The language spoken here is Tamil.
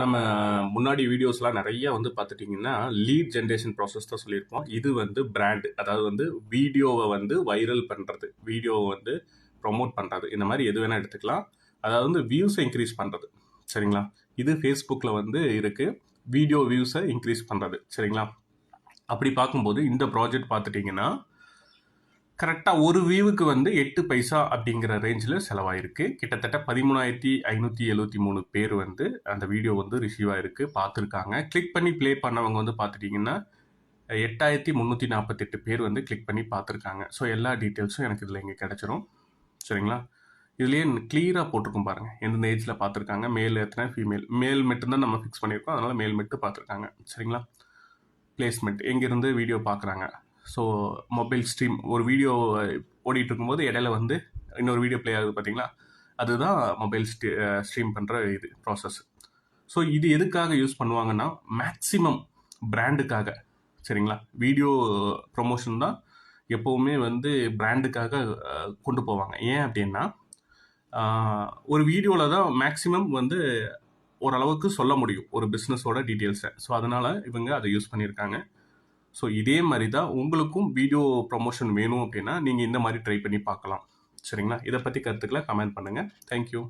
நம்ம முன்னாடி வீடியோஸ்லாம் நிறைய வந்து பார்த்துட்டிங்கன்னா லீட் ஜென்ரேஷன் ப்ராசஸ் தான் சொல்லியிருப்போம். இது வந்து பிராண்ட் அதாவது வந்து வீடியோவை வந்து வைரல் பண்ணுறது வீடியோவை வந்து ப்ரொமோட் பண்ணுறது இந்த மாதிரி எது வேணால் எடுத்துக்கலாம். அதாவது வந்து வியூஸை இன்க்ரீஸ் பண்ணுறது சரிங்களா? இது ஃபேஸ்புக்கில் வந்து இருக்குது வீடியோ வியூஸை இன்க்ரீஸ் பண்ணுறது சரிங்களா? அப்படி பார்க்கும்போது இந்த ப்ராஜெக்ட் பார்த்துட்டிங்கன்னா கரெக்டாக ஒரு வியூவுக்கு வந்து எட்டு பைசா அப்படிங்கிற ரேஞ்சில் செலவாயிருக்கு. கிட்டத்தட்ட பதிமூணாயிரத்தி ஐநூற்றி எழுபத்தி மூணு பேர் வந்து அந்த வீடியோ வந்து ரிசீவ் ஆயிருக்கு. பார்த்துருக்காங்க. கிளிக் பண்ணி ப்ளே பண்ணவங்க வந்து பார்த்துட்டிங்கன்னா எட்டாயிரத்தி முந்நூற்றி நாற்பத்தெட்டு பேர் வந்து கிளிக் பண்ணி பார்த்துருக்காங்க. ஸோ எல்லா டீட்டெயில்ஸும் எனக்கு இதில் இங்கே கிடச்சிரும். சரிங்களா? இதுலேயே கிளியராக போட்டிருக்கும் பாருங்கள் எந்தெந்த ஏஜில் பார்த்துருக்காங்க. மேல் எத்தனை? ஃபீமேல் மேல் மட்டும்தான் நம்ம ஃபிக்ஸ் பண்ணியிருக்கோம். அதனால் மேல் மட்டும் பார்த்துருக்காங்க. சரிங்களா? பிளேஸ்மெண்ட் எங்கேருந்து வீடியோ பார்க்குறாங்க? ஸோ மொபைல் ஸ்ட்ரீம் ஒரு வீடியோ ஓடிட்டு இருக்கும்போது இடையில வந்து இன்னொரு வீடியோ ப்ளே ஆகுது பார்த்தீங்களா அதுதான் மொபைல் ஸ்ட்ரீ ஸ்ட்ரீம் பண்ணுற இது ப்ராசஸ் ஸோ இது எதுக்காக யூஸ் பண்ணுவாங்கன்னா மேக்ஸிமம் பிராண்டுக்காக சரிங்களா? வீடியோ ப்ரொமோஷன் தான் எப்போவுமே வந்து பிராண்டுக்காக கொண்டு போவாங்க. ஏன் அப்படின்னா ஒரு வீடியோவில் தான் மேக்ஸிமம் வந்து ஓரளவுக்கு சொல்ல முடியும் ஒரு பிஸ்னஸோட டீட்டெயில்ஸை ஸோ அதனால் இவங்க அதை யூஸ் பண்ணியிருக்காங்க. ஸோ இதே மாதிரி தான் உங்களுக்கும் வீடியோ ப்ரொமோஷன் வேணும் அப்படின்னா நீங்கள் இந்த மாதிரி ட்ரை பண்ணி பார்க்கலாம். சரிங்களா? இதை பற்றி கருத்துக்களை கமெண்ட் பண்ணுங்கள் தேங்க்யூ